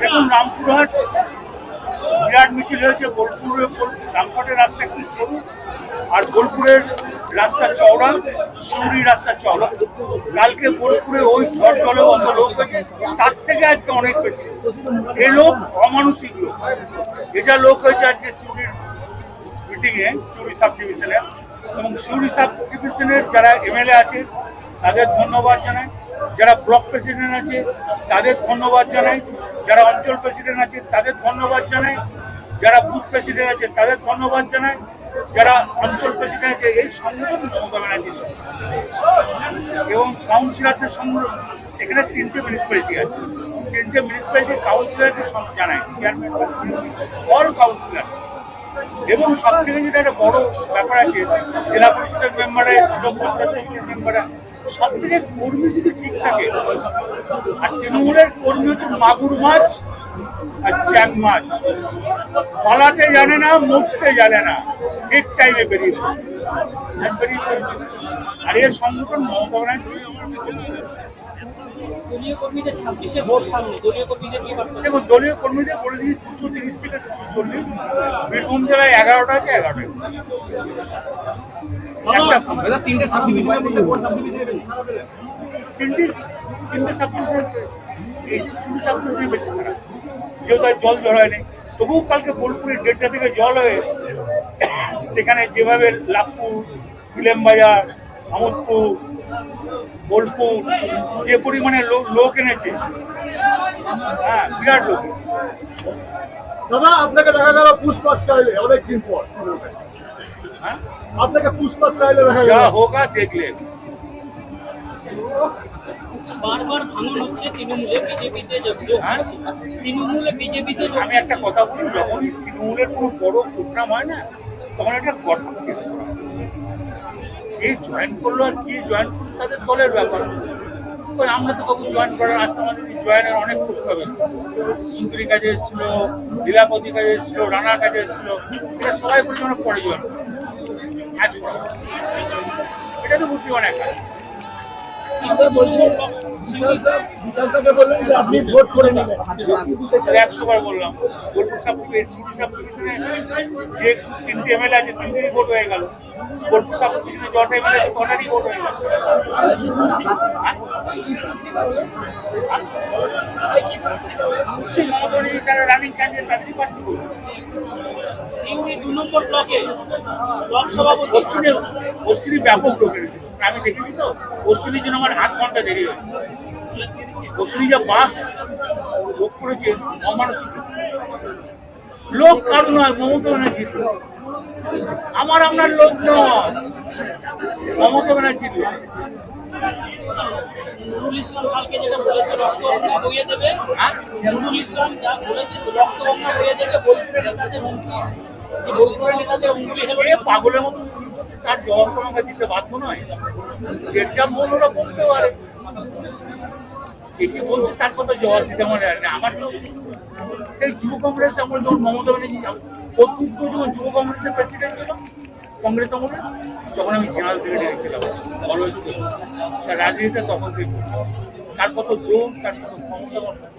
দেখুন, রামপুরহাট বিরাট মিছিল হয়েছে, বোলপুরে রামপুরের রাস্তা একটু সরু, আর বোলপুরের রাস্তা চওড়া সিউড়ি রাস্তা চওড়া। কালকে বোলপুরে ওই ঝড় জলে অত লোক হয়েছে, তার থেকে আজকে অনেক বেশি। এ লোক অমানসিক লোক। এ যা লোক হয়েছে আজকে সিউড়ির মিটিংয়ে সিউড়ি সাব ডিভিশনে এবং সিউড়ি সাব ডিভিশনের যারা এমএলএ আছে, তাদের ধন্যবাদ জানাই। যারা ব্লক প্রেসিডেন্ট আছে, তাদের ধন্যবাদ জানাই। যারা অঞ্চল প্রেসিডেন্ট আছে, তাদের ধন্যবাদ জানাই। যারা বুথ প্রেসিডেন্ট আছে, তাদের ধন্যবাদ জানাই। যারা অঞ্চল প্রেসিডেন্ট আছে, এই সংগঠন মমতা ব্যানার্জির এবং কাউন্সিলরদের সঙ্গে এখানে তিনটে মিউনিসিপ্যালিটি আছে। তিনটে মিউনিসিপ্যালিটি কাউন্সিলরকে জানায় চেয়ারম্যান অল কাউন্সিলর এবং সব থেকে যেটা একটা বড় ব্যাপার আছে, জেলা পরিষদের মেম্বারে এসেছিল পঞ্চায়েত সমিতির মেম্বাররা সব থেকে কর্মী যদি ঠিক থাকে আর তৃণমূলের কর্মী হচ্ছে মাগুর মাছ আর চ্যাং মাছ। পালাতে জানে না মরতে জানে না। ঠিক টাইমে বেরিয়ে পড়ে। বেরিয়ে পড়েছে। আর এর সংগঠন মমতা ব্যানার্জি দেখুন দলীয় কর্মীদের বলে দিয়েছি দুশো তিরিশ থেকে দুশো চল্লিশ। বীরভূম জেলায় এগারোটা আছে এগারোটা একটা তিনটে সাব ডিভিশনের মধ্যে কোন সাব বেশি খারাপ হলে তিনটে তিনটে সাবডিভিশন এই সিটি সাবডিভিশনে বেশি খারাপ। যেহেতু জল জল হয়নি তবুও কালকে বোলপুরের দেড়টা থেকে জল হয়ে সেখানে যেভাবে লাভপুর ইলেমবাজার আমোদপুর বোলপুর যে পরিমাণে লোক লোক এনেছে হ্যাঁ বিরাট লোক দাদা আপনাকে দেখা গেল পুষ্পা স্টাইলে অনেকদিন পর। আপনাকে পুষ্পা স্টাইলে দেখা যা হোগা দেখলেন বারবার ভাঙন হচ্ছে তৃণমূলে বিজেপিতে যোগ হ্যাঁ? তৃণমূলে বিজেপিতে আমি একটা কথা বলি যখনই তৃণমূলের কোনো বড় প্রোগ্রাম হয় না তখন একটা গঠন কেস করা হয়। কে জয়েন করল আর কে জয়েন করল তাদের দলের ব্যাপার। তো আমরা তো তবু জয়েন করার আসতে আমাদের জয়েনের অনেক প্রস্তাব এসেছিল মন্ত্রী কাজে এসেছিল লীলাপতি কাজে এসেছিল, রানার কাজে এসেছিল। এটা সবাই আমরা পরে জয়েন করব। কাজ এটা তো বুদ্ধিমান একটা। বলছি বিকাশদাকে বললেন যে আপনি ভোট করে নেবেন। একশো বার বললাম। বোলপুর সাব সিটি সাব ডিভিশনে যে তিনটে এমএলএ আছে তিনটেরই ভোট হয়ে গেল। বোলপুর সাব ডিভিশনে যটা এমএলএ আছে তটারই ভোট হয়ে গেল? অবশ্যই মমতা যারা রানিং ক্যান্ডিডেট তাদেরই প্রার্থী। ব্যাপক লোকের ছিল আমি দেখেছি তো পশ্চিমীর জন্য আমার আধ ঘণ্টা দেরি হয়েছে। পশ্চিমী যা বাস লোক করেছে, অমানসিক লোক। কারণ কারও নয়, মমতা ব্যানার্জির আমার আপনার লোক নয়। মমতা ব্যানার্জির নুরুল ইসলাম কালকে যেটা বলেছে রক্ত বইয়ে দেবে হ্যাঁ? নুরুল ইসলাম যা বলেছে রক্ত গঙ্গা বইয়ে দেবে বোলপুরের নেতাদের হুমকি। বোলপুরের নেতাদের হুমকি পাগলের মতো তার জবাব তো আমাকে দিতে বাধ্য নয়। যে যা মন ওরা বলতে পারে। কে কি বলছে তার কথা জবাব দিতে আমার। আমার তো সেই যুব কংগ্রেস আমল যখন মমতা ব্যানার্জি কর্তৃত্ব যখন যুব কংগ্রেসের প্রেসিডেন্ট ছিল কংগ্রেস আমলে তখন আমি জেনারেল সেক্রেটারি ছিলাম, অলওয়েজ তার রাজনীতিতে তখন থেকে তার কত দোষ, তার কত ক্ষমতা আমার সব